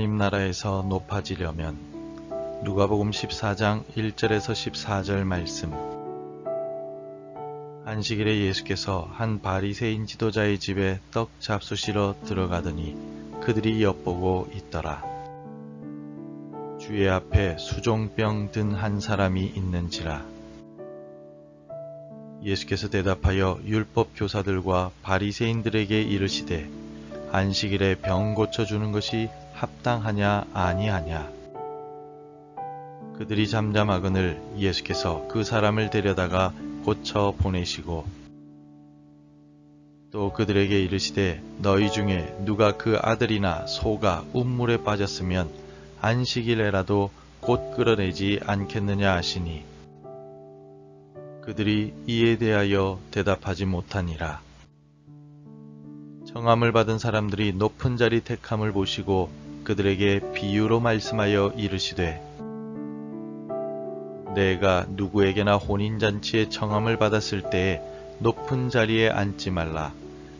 하나님 나라에서 높아지려면 누가복음 14장 1절에서 14절 말씀 안식일에 예수께서 한 바리새인 지도자의 집에 떡 잡수시러 들어가더니 그들이 엿보고 있더라. 주의 앞에 수종병 든 한 사람이 있는지라. 예수께서 대답하여 율법 교사들과 바리새인들에게 이르시되 안식일에 병 고쳐 주는 것이 합당하냐 아니하냐 그들이 잠잠하거늘 예수께서 그 사람을 데려다가 고쳐 보내시고 또 그들에게 이르시되 너희 중에 누가 그 아들이나 소가 운물에 빠졌으면 안식일에라도 곧 끌어내지 않겠느냐 하시니 그들이 이에 대하여 대답하지 못하니라. 청함을 받은 사람들이 높은 자리 택함을 보시고 그들에게 비유로 말씀하여 이르시되 내가 누구에게나 혼인잔치에 청함을 받았을 때에 높은 자리에 앉지 말라.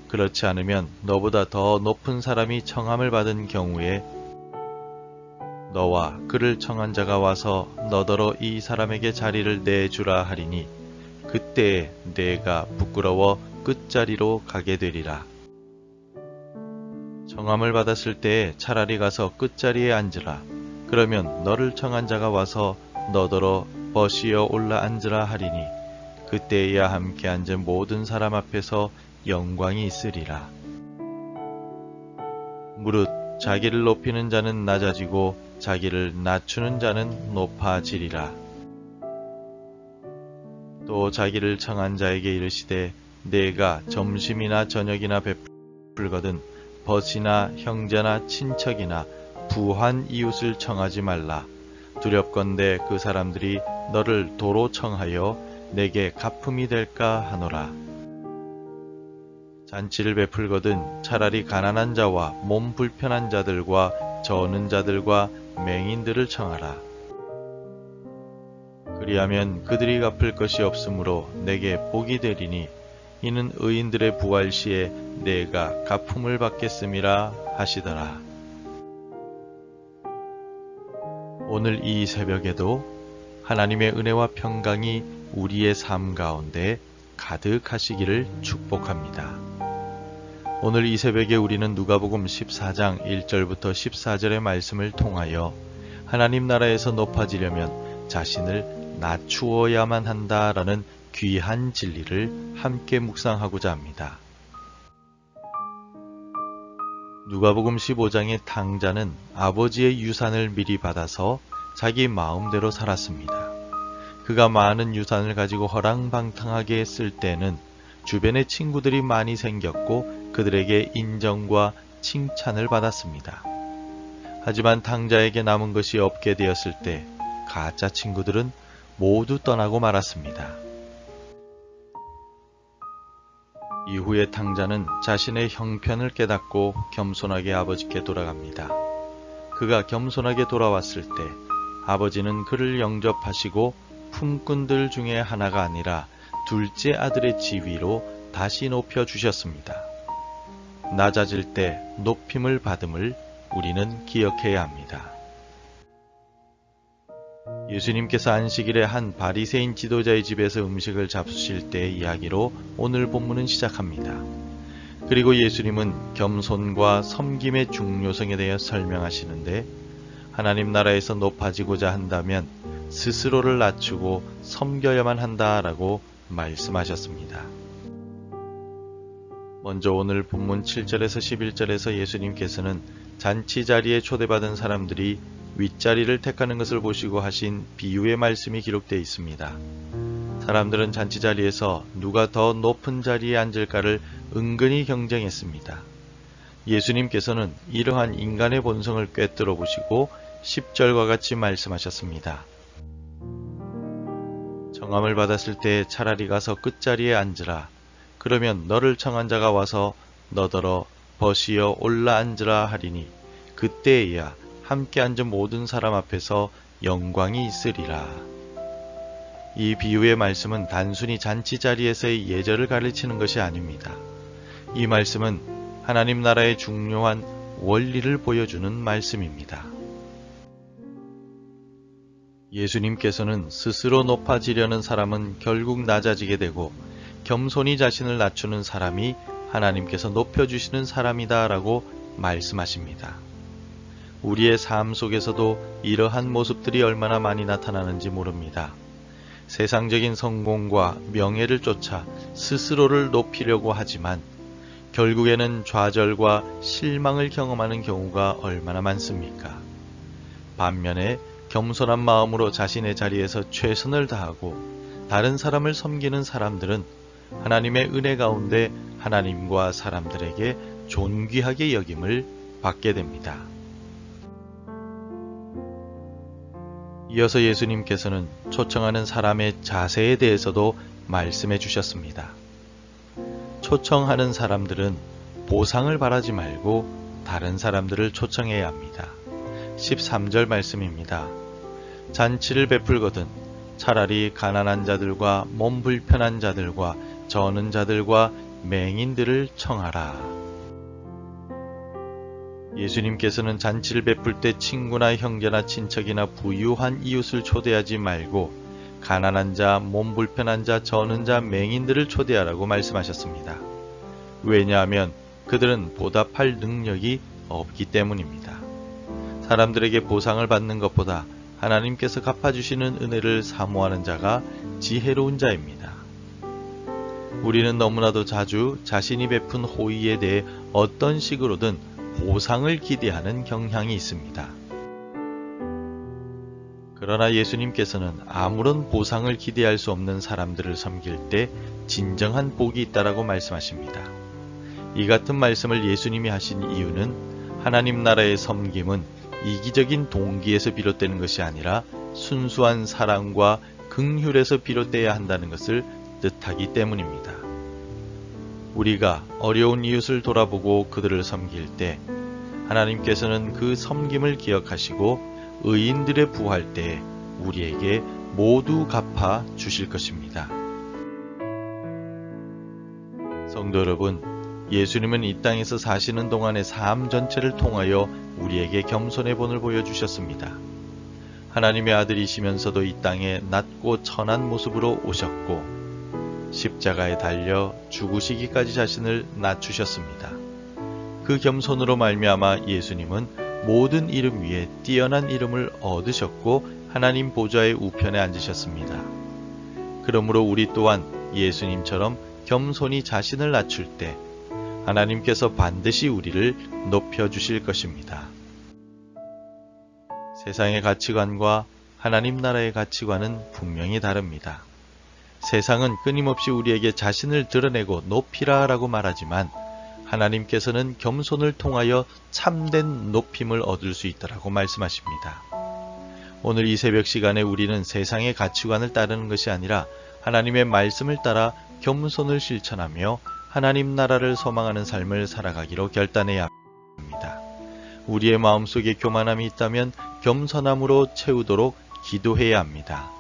그렇지 않으면 너보다 더 높은 사람이 청함을 받은 경우에 너와 그를 청한 자가 와서 너더러 이 사람에게 자리를 내주라 하리니 그때에 내가 부끄러워 끝자리로 가게 되리라. 청함을 받았을 때에 차라리 가서 끝자리에 앉으라. 그러면 너를 청한 자가 와서 너더러 버시어 올라 앉으라 하리니 그때에야 함께 앉은 모든 사람 앞에서 영광이 있으리라. 무릇 자기를 높이는 자는 낮아지고 자기를 낮추는 자는 높아지리라. 또 자기를 청한 자에게 이르시되 내가 점심이나 저녁이나 베풀거든 벗이나 형제나 친척이나 부한 이웃을 청하지 말라. 두렵건대 그 사람들이 너를 도로 청하여 내게 가품이 될까 하노라. 잔치를 베풀거든 차라리 가난한 자와 몸 불편한 자들과 저는 자들과 맹인들을 청하라. 그리하면 그들이 갚을 것이 없으므로 내게 복이 되리니 이는 의인들의 부활 시에 내가 가품을 받겠음이라 하시더라. 오늘 이 새벽에도 하나님의 은혜와 평강이 우리의 삶 가운데 가득하시기를 축복합니다. 오늘 이 새벽에 우리는 누가복음 14장 1절부터 14절의 말씀을 통하여 하나님 나라에서 높아지려면 자신을 낮추어야만 한다라는 귀한 진리를 함께 묵상하고자 합니다. 누가복음 15장의 탕자는 아버지의 유산을 미리 받아서 자기 마음대로 살았습니다. 그가 많은 유산을 가지고 허랑방탕하게 쓸 때는 주변에 친구들이 많이 생겼고 그들에게 인정과 칭찬을 받았습니다. 하지만 탕자에게 남은 것이 없게 되었을 때 가짜 친구들은 모두 떠나고 말았습니다. 이후에 탕자는 자신의 형편을 깨닫고 겸손하게 아버지께 돌아갑니다. 그가 겸손하게 돌아왔을 때 아버지는 그를 영접하시고 품꾼들 중에 하나가 아니라 둘째 아들의 지위로 다시 높여 주셨습니다. 낮아질 때 높임을 받음을 우리는 기억해야 합니다. 예수님께서 안식일에 한 바리새인 지도자의 집에서 음식을 잡수실 때의 이야기로 오늘 본문은 시작합니다. 그리고 예수님은 겸손과 섬김의 중요성에 대해 설명하시는데 하나님 나라에서 높아지고자 한다면 스스로를 낮추고 섬겨야만 한다라고 말씀하셨습니다. 먼저 오늘 본문 7절에서 11절에서 예수님께서는 잔치 자리에 초대받은 사람들이 윗자리를 택하는 것을 보시고 하신 비유의 말씀이 기록되어 있습니다. 사람들은 잔치 자리에서 누가 더 높은 자리에 앉을까를 은근히 경쟁했습니다. 예수님께서는 이러한 인간의 본성을 꿰뚫어 보시고 10절과 같이 말씀하셨습니다. 청함을 받았을 때 차라리 가서 끝자리에 앉으라. 그러면 너를 청한 자가 와서 너더러 버시어 올라 앉으라 하리니 그때에야 함께 앉은 모든 사람 앞에서 영광이 있으리라. 이 비유의 말씀은 단순히 잔치 자리에서의 예절을 가르치는 것이 아닙니다. 이 말씀은 하나님 나라의 중요한 원리를 보여주는 말씀입니다. 예수님께서는 스스로 높아지려는 사람은 결국 낮아지게 되고 겸손히 자신을 낮추는 사람이 하나님께서 높여주시는 사람이다 라고 말씀하십니다. 우리의 삶 속에서도 이러한 모습들이 얼마나 많이 나타나는지 모릅니다. 세상적인 성공과 명예를 쫓아 스스로를 높이려고 하지만 결국에는 좌절과 실망을 경험하는 경우가 얼마나 많습니까? 반면에 겸손한 마음으로 자신의 자리에서 최선을 다하고 다른 사람을 섬기는 사람들은 하나님의 은혜 가운데 하나님과 사람들에게 존귀하게 여김을 받게 됩니다. 이어서 예수님께서는 초청하는 사람의 자세에 대해서도 말씀해 주셨습니다. 초청하는 사람들은 보상을 바라지 말고 다른 사람들을 초청해야 합니다. 13절 말씀입니다. 잔치를 베풀거든 차라리 가난한 자들과 몸 불편한 자들과 저는 자들과 맹인들을 청하라. 예수님께서는 잔치를 베풀 때 친구나 형제나 친척이나 부유한 이웃을 초대하지 말고 가난한 자, 몸 불편한 자, 저는 자, 맹인들을 초대하라고 말씀하셨습니다. 왜냐하면 그들은 보답할 능력이 없기 때문입니다. 사람들에게 보상을 받는 것보다 하나님께서 갚아주시는 은혜를 사모하는 자가 지혜로운 자입니다. 우리는 너무나도 자주 자신이 베푼 호의에 대해 어떤 식으로든 보상을 기대하는 경향이 있습니다. 그러나 예수님께서는 아무런 보상을 기대할 수 없는 사람들을 섬길 때 진정한 복이 있다라고 말씀하십니다. 이 같은 말씀을 예수님이 하신 이유는 하나님 나라의 섬김은 이기적인 동기에서 비롯되는 것이 아니라 순수한 사랑과 긍휼에서 비롯되어야 한다는 것을 뜻하기 때문입니다. 우리가 어려운 이웃을 돌아보고 그들을 섬길 때 하나님께서는 그 섬김을 기억하시고 의인들의 부활 때 우리에게 모두 갚아 주실 것입니다. 성도 여러분, 예수님은 이 땅에서 사시는 동안의 삶 전체를 통하여 우리에게 겸손의 본을 보여주셨습니다. 하나님의 아들이시면서도 이 땅에 낮고 천한 모습으로 오셨고 십자가에 달려 죽으시기까지 자신을 낮추셨습니다. 그 겸손으로 말미암아 예수님은 모든 이름 위에 뛰어난 이름을 얻으셨고 하나님 보좌의 우편에 앉으셨습니다. 그러므로 우리 또한 예수님처럼 겸손히 자신을 낮출 때 하나님께서 반드시 우리를 높여 주실 것입니다. 세상의 가치관과 하나님 나라의 가치관은 분명히 다릅니다. 세상은 끊임없이 우리에게 자신을 드러내고 높이라 라고 말하지만 하나님께서는 겸손을 통하여 참된 높임을 얻을 수 있다라고 말씀하십니다. 오늘 이 새벽 시간에 우리는 세상의 가치관을 따르는 것이 아니라 하나님의 말씀을 따라 겸손을 실천하며 하나님 나라를 소망하는 삶을 살아가기로 결단해야 합니다. 우리의 마음속에 교만함이 있다면 겸손함으로 채우도록 기도해야 합니다.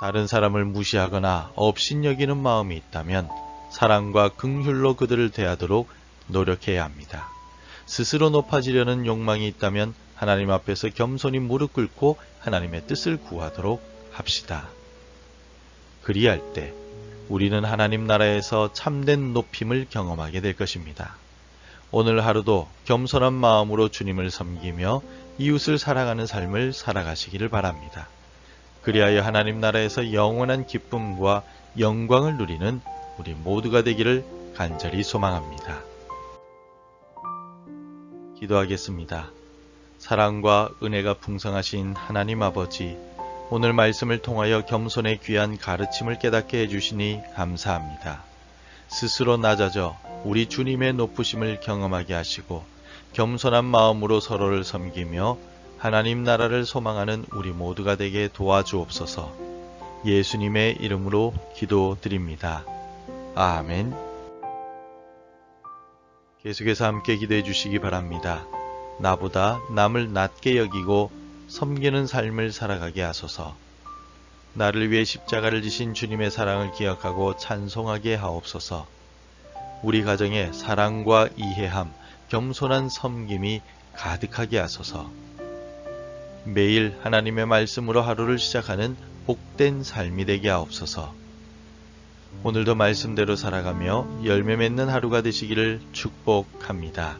다른 사람을 무시하거나 업신여기는 마음이 있다면 사랑과 긍휼로 그들을 대하도록 노력해야 합니다. 스스로 높아지려는 욕망이 있다면 하나님 앞에서 겸손히 무릎 꿇고 하나님의 뜻을 구하도록 합시다. 그리할 때 우리는 하나님 나라에서 참된 높임을 경험하게 될 것입니다. 오늘 하루도 겸손한 마음으로 주님을 섬기며 이웃을 사랑하는 삶을 살아가시기를 바랍니다. 그리하여 하나님 나라에서 영원한 기쁨과 영광을 누리는 우리 모두가 되기를 간절히 소망합니다. 기도하겠습니다. 사랑과 은혜가 풍성하신 하나님 아버지, 오늘 말씀을 통하여 겸손의 귀한 가르침을 깨닫게 해주시니 감사합니다. 스스로 낮아져 우리 주님의 높으심을 경험하게 하시고 겸손한 마음으로 서로를 섬기며 하나님 나라를 소망하는 우리 모두가 되게 도와주옵소서 예수님의 이름으로 기도드립니다. 아멘. 계속해서 함께 기도해 주시기 바랍니다. 나보다 남을 낮게 여기고 섬기는 삶을 살아가게 하소서. 나를 위해 십자가를 지신 주님의 사랑을 기억하고 찬송하게 하옵소서. 우리 가정에 사랑과 이해함, 겸손한 섬김이 가득하게 하소서. 매일 하나님의 말씀으로 하루를 시작하는 복된 삶이 되게 하옵소서. 오늘도 말씀대로 살아가며 열매 맺는 하루가 되시기를 축복합니다.